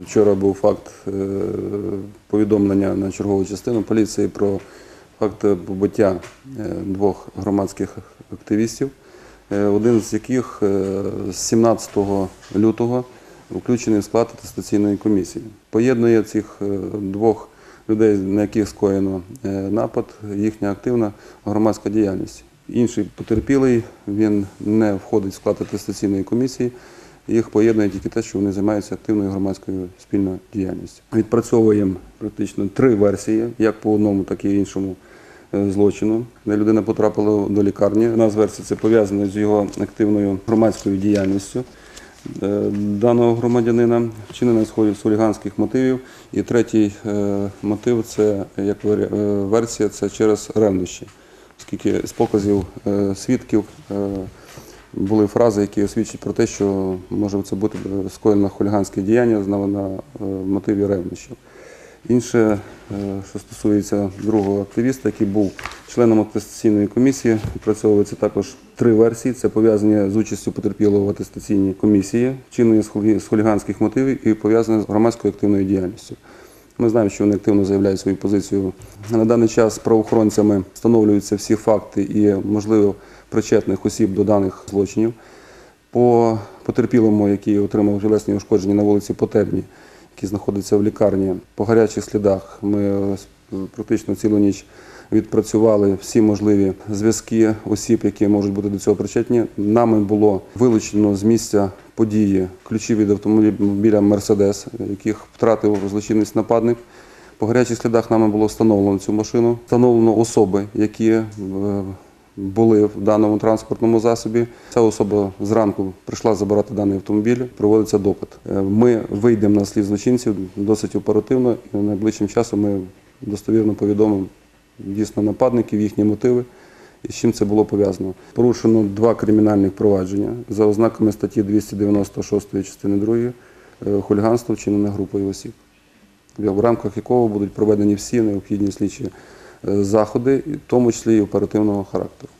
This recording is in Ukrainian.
Вчора був факт е, повідомлення на чергову частину поліції про факт побиття е, двох громадських активістів, е, один з яких з 17 лютого включений в склад атестаційної комісії. Поєднує цих двох людей, на яких скоєно напад, їхня активна громадська діяльність. Інший потерпілий він не входить в склад атестаційної комісії. Їх поєднує тільки те, що вони займаються активною громадською спільною діяльністю. Відпрацьовуємо практично три версії, як по одному, так і іншому е, злочину, де людина потрапила до лікарні. Одна з версій це пов'язано з його активною громадською діяльністю е, даного громадянина, вчинена хулі- з хуліганських мотивів. І третій е, мотив це як версія, це через ревнощі, оскільки з показів свідків. Були фрази, які свідчать про те, що може це бути е, скоєно хуліганське діяння на, е, мотиві ревнощів. Інше, е, що стосується другого активіста, який був членом атестаційної комісії, відпрацьовується також три версії. Це пов'язані з участю потерпілого в атестаційній комісії, вчинення з хуліганських мотивів і пов'язане з громадською активною діяльністю. Ми знаємо, що вони активно заявляють свою позицію. На даний час правоохоронцями встановлюються всі факти і, можливо, причетних осіб до даних злочинів. По потерпілому, який отримав тілесні ушкодження на вулиці Потебні, який знаходиться в лікарні, по гарячих слідах ми е, практично цілу ніч відпрацювали всі можливі зв'язки осіб, які можуть бути до цього причетні. Нами було вилучено з місця події ключі від автомобіля Мерседес, яких втратив злочинець нападник. По гарячих слідах нами було встановлено цю машину. Встановлено особи, які е, були в даному транспортному засобі. Ця особа зранку прийшла забирати даний автомобіль, проводиться допит. Е, Ми вийдемо на слід злочинців досить оперативно, і найближчим часом ми достовірно повідомимо дійсно нападників, їхні мотиви. І з чим це було пов'язано? Порушено два кримінальних провадження за ознаками статті 296 частини 2 е, хуліганство вчинене групою осіб в рамках якого будуть проведені всі необхідні слідчі е, заходи, в тому числі і оперативного характеру.